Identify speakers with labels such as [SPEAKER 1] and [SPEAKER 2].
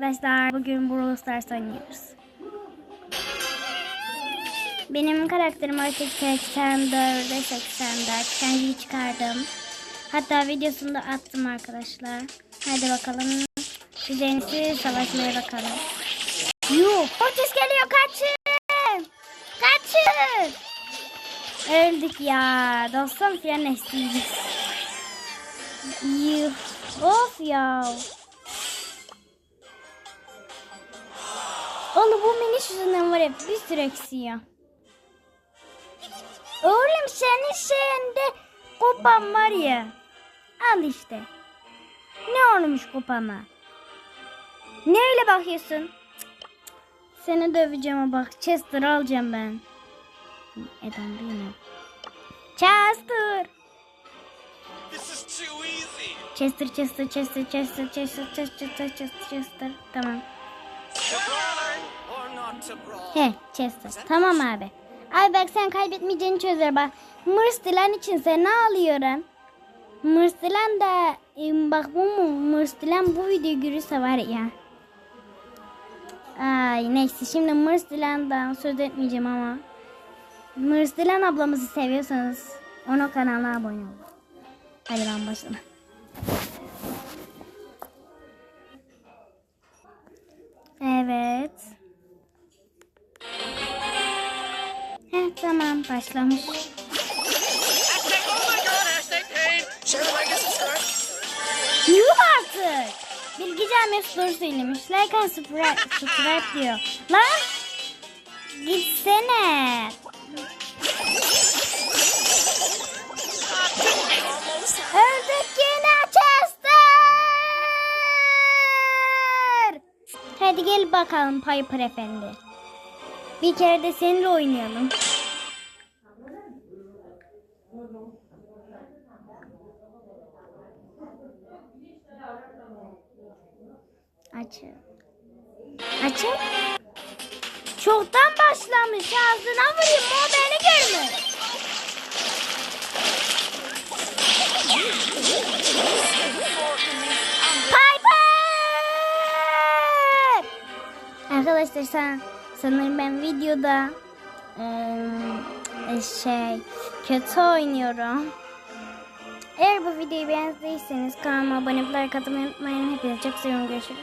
[SPEAKER 1] Arkadaşlar bugün Brawl Stars oynuyoruz. Benim karakterim artık 84'e 84. Kendiyi çıkardım. Hatta videosunu da attım arkadaşlar. Hadi bakalım. İyisi savaşmaya bakalım. Yuh! Fortis geliyor kaçın! Kaçın! Öldük ya. Dostum Fiyanesi'yiz. Yuh! Of ya. Oğlum bu miniş yüzünden var ya bir sürü eksiyor. Oğlum senin şeyinde kupan var ya. Al işte. Ne olmuş kupama? Ne öyle bakıyorsun? Seni döveceğim bak. Chester alacağım ben. Eden değil mi? Chester. Chester, Chester, Chester, Chester, Chester, Chester, Chester, Chester. Tamam. He Chester. Tamam abi. Ay bak sen kaybetmeyeceğini çözer bak. Mırstilan için sen ne alıyorum? Mırstilan da e, bak bu mu? Mırstilan bu videoyu görürse var ya. Ay neyse şimdi Mırstilan'dan söz etmeyeceğim ama. Mırstilan ablamızı seviyorsanız onun kanalına abone olun. Hadi ben başlayalım.
[SPEAKER 2] And subscribe.
[SPEAKER 1] Yuh artık. Bilgican Mesut doğru söylemiş. Like and subscribe, subscribe diyor. Lan gitsene. Öldük yine Chester. Hadi gel bakalım Piper Efendi. Bir kere de seninle oynayalım. Açın. Açın. Çoktan başlamış. Ağzına vurayım. O beni görmüş. Piper! Arkadaşlar sen, sanırım ben videoda eee, şey kötü oynuyorum. Videoyu beğendiyseniz kanalıma abone olup like unutmayın. Hepinize çok seviyorum. Görüşürüz.